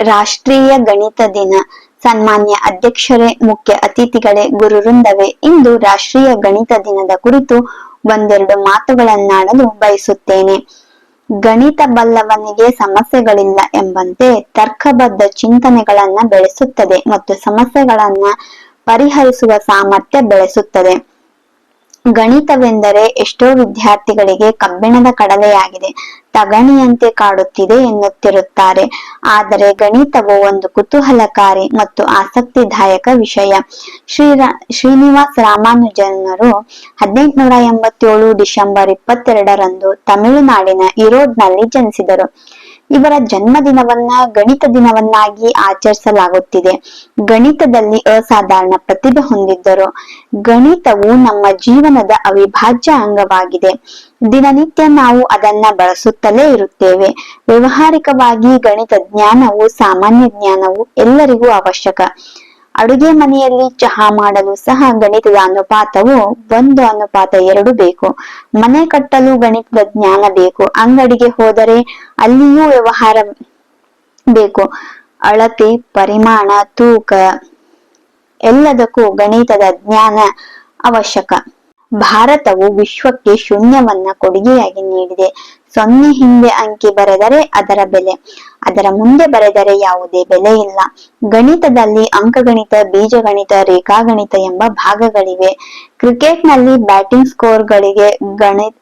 ರಾಷ್ಟ್ರೀಯ ಗಣಿತ ದಿನ. ಸನ್ಮಾನ್ಯ ಅಧ್ಯಕ್ಷರೇ, ಮುಖ್ಯ ಅತಿಥಿಗಳೇ ಗುರುವೃಂದವೇ ಇಂದು ರಾಷ್ಟ್ರೀಯ ಗಣಿತ ದಿನದ ಕುರಿತು ಒಂದೆರಡು ಮಾತುಗಳನ್ನಾಡಲು ಬಯಸುತ್ತೇನೆ. ಗಣಿತ ಬಲ್ಲವನಿಗೆ ಸಮಸ್ಯೆಗಳಿಲ್ಲ ಎಂಬಂತೆ ತರ್ಕಬದ್ಧ ಚಿಂತನೆಗಳನ್ನ ಬೆಳೆಸುತ್ತದೆ ಮತ್ತು ಸಮಸ್ಯೆಗಳನ್ನ ಪರಿಹರಿಸುವ ಸಾಮರ್ಥ್ಯ ಬೆಳೆಸುತ್ತದೆ. ಗಣಿತವೆಂದರೆ ಎಷ್ಟೋ ವಿದ್ಯಾರ್ಥಿಗಳಿಗೆ ಕಬ್ಬಿಣದ ಕಡಲೆಯಾಗಿದೆ. ತಗಣಿಯಂತೆ ಕಾಡುತ್ತಿದೆ ಎನ್ನುತ್ತಿರುತ್ತಾರೆ. ಆದರೆ ಗಣಿತವು ಒಂದು ಕುತೂಹಲಕಾರಿ ಮತ್ತು ಆಸಕ್ತಿದಾಯಕ ವಿಷಯ. ಶ್ರೀರಾ ಶ್ರೀನಿವಾಸ ರಾಮಾನುಜನರು ಹದಿನೆಂಟುನೂರ ಎಂಬತ್ತೇಳು ಡಿಸೆಂಬರ್ ಇಪ್ಪತ್ತೆರಡರಂದು ತಮಿಳುನಾಡಿನ ಇರೋಡ್ನಲ್ಲಿ ಜನಿಸಿದರು. ಇವರ ಜನ್ಮದಿನವನ್ನ ಗಣಿತ ದಿನವನ್ನಾಗಿ ಆಚರಿಸಲಾಗುತ್ತಿದೆ. ಗಣಿತದಲ್ಲಿ ಅಸಾಧಾರಣ ಪ್ರತಿಭೆ ಹೊಂದಿದ್ದರು. ಗಣಿತವು ನಮ್ಮ ಜೀವನದ ಅವಿಭಾಜ್ಯ ಅಂಗವಾಗಿದೆ. ದಿನನಿತ್ಯ ನಾವು ಅದನ್ನ ಬಳಸುತ್ತಲೇ ಇರುತ್ತೇವೆ. ವ್ಯವಹಾರಿಕವಾಗಿ ಗಣಿತ ಜ್ಞಾನವು, ಸಾಮಾನ್ಯ ಜ್ಞಾನವು ಎಲ್ಲರಿಗೂ ಅವಶ್ಯಕ. ಅಡುಗೆ ಮನೆಯಲ್ಲಿ ಚಹಾ ಮಾಡಲು ಸಹ ಗಣಿತದ ಅನುಪಾತವು ಒಂದು ಅನುಪಾತ ಎರಡು ಬೇಕು. ಮನೆ ಕಟ್ಟಲು ಗಣಿತದ ಜ್ಞಾನ ಬೇಕು. ಅಂಗಡಿಗೆ ಹೋದರೆ ಅಲ್ಲಿಯೂ ವ್ಯವಹಾರ ಬೇಕು. ಅಳತೆ, ಪರಿಮಾಣ, ತೂಕ ಎಲ್ಲದಕ್ಕೂ ಗಣಿತದ ಜ್ಞಾನ ಅವಶ್ಯಕ. ಭಾರತವು ವಿಶ್ವಕ್ಕೆ ಶೂನ್ಯವನ್ನ ಕೊಡುಗೆಯಾಗಿ ನೀಡಿದೆ. ಸೊನ್ನೆ ಹಿಂದೆ ಅಂಕಿ ಬರೆದರೆ ಅದರ ಬೆಲೆ. ಅದರ ಮುಂದೆ ಬರೆದರೆ ಯಾವುದೇ ಬೆಲೆ ಇಲ್ಲ. ಗಣಿತದಲ್ಲಿ ಅಂಕಗಣಿತ, ಬೀಜಗಣಿತ, ರೇಖಾಗಣಿತ ಎಂಬ ಭಾಗಗಳಿವೆ. ಕ್ರಿಕೆಟ್ನಲ್ಲಿ ಬ್ಯಾಟಿಂಗ್ ಸ್ಕೋರ್ಗಳಿಗೆ ಗಣಿತ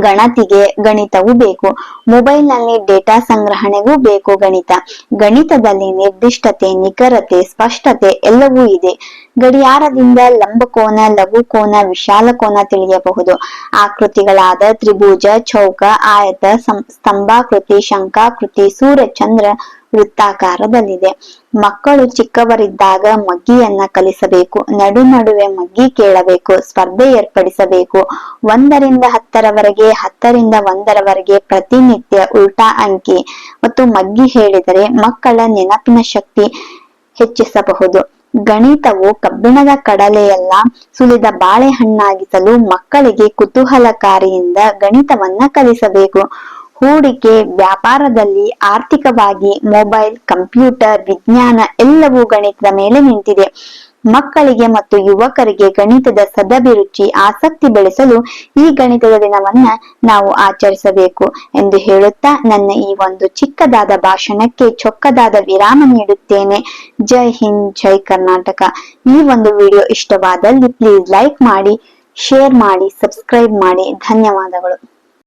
ಗಣತಿಗೆ ಗಣಿತವು ಬೇಕು. ಮೊಬೈಲ್ನಲ್ಲಿ ಡೇಟಾ ಸಂಗ್ರಹಣೆಗೂ ಬೇಕು ಗಣಿತ. ಗಣಿತದಲ್ಲಿ ನಿರ್ದಿಷ್ಟತೆ, ನಿಖರತೆ, ಸ್ಪಷ್ಟತೆ ಎಲ್ಲವೂ ಇದೆ. ಗಡಿಯಾರದಿಂದ ಲಂಬಕೋನ ವಿಶಾಲ ಕೋನ ತಿಳಿಯಬಹುದು. ಆಕೃತಿಗಳಾದ ತ್ರಿಭುಜ, ಚೌಕ, ಆಯತ ಸ್ತಂಭಾಕೃತಿ ಶಂಕಾಕೃತಿ ಸೂರ್ಯ, ಚಂದ್ರ ವೃತ್ತಾಕಾರದಲ್ಲಿದೆ. ಮಕ್ಕಳು ಚಿಕ್ಕವರಿದ್ದಾಗ ಮಗ್ಗಿಯನ್ನ ಕಲಿಸಬೇಕು, ನಡು ನಡುವೆ ಮಗ್ಗಿ ಕೇಳಬೇಕು, ಸ್ಪರ್ಧೆ ಏರ್ಪಡಿಸಬೇಕು. ಒಂದರಿಂದ ಹತ್ತರವರೆಗೆ, ಹತ್ತರಿಂದ ಒಂದರವರೆಗೆ ಪ್ರತಿನಿತ್ಯ ಉಲ್ಟಾ ಅಂಕಿ. ಮತ್ತು ಮಗ್ಗಿ ಹೇಳಿದರೆ ಮಕ್ಕಳ ನೆನಪಿನ ಶಕ್ತಿ ಹೆಚ್ಚಿಸಬಹುದು. ಗಣಿತವು ಕಬ್ಬಿಣದ ಕಡಲೆಯೆಲ್ಲ ಸುಲಿದ ಬಾಳೆಹಣ್ಣಾಗಿಸಲು ಮಕ್ಕಳಿಗೆ ಕುತೂಹಲಕಾರಿಯಿಂದ ಗಣಿತವನ್ನ ಕಲಿಸಬೇಕು. ಹೂಡಿಕೆ ವ್ಯಾಪಾರದಲ್ಲಿ ಆರ್ಥಿಕವಾಗಿ ಮೊಬೈಲ್, ಕಂಪ್ಯೂಟರ್, ವಿಜ್ಞಾನ ಎಲ್ಲವೂ ಗಣಿತದ ಮೇಲೆ ನಿಂತಿದೆ. ಮಕ್ಕಳಿಗೆ ಮತ್ತು ಯುವಕರಿಗೆ ಗಣಿತದ ಸದಭಿರುಚಿ, ಆಸಕ್ತಿ ಬೆಳೆಸಲು ಈ ಗಣಿತದ ದಿನವನ್ನ ನಾವು ಆಚರಿಸಬೇಕು ಎಂದು ಹೇಳುತ್ತಾ ನನ್ನ ಈ ಒಂದು ಚಿಕ್ಕದಾದ ಭಾಷಣಕ್ಕೆ ಚೊಕ್ಕದಾದ ವಿರಾಮ ನೀಡುತ್ತೇನೆ. ಜೈ ಹಿಂದ್, ಜೈ ಕರ್ನಾಟಕ. ಈ ಒಂದು ವಿಡಿಯೋ ಇಷ್ಟವಾದಲ್ಲಿ ಪ್ಲೀಸ್ ಲೈಕ್ ಮಾಡಿ ಶೇರ್ ಮಾಡಿ ಸಬ್ಸ್ಕ್ರೈಬ್ ಮಾಡಿ. ಧನ್ಯವಾದಗಳು.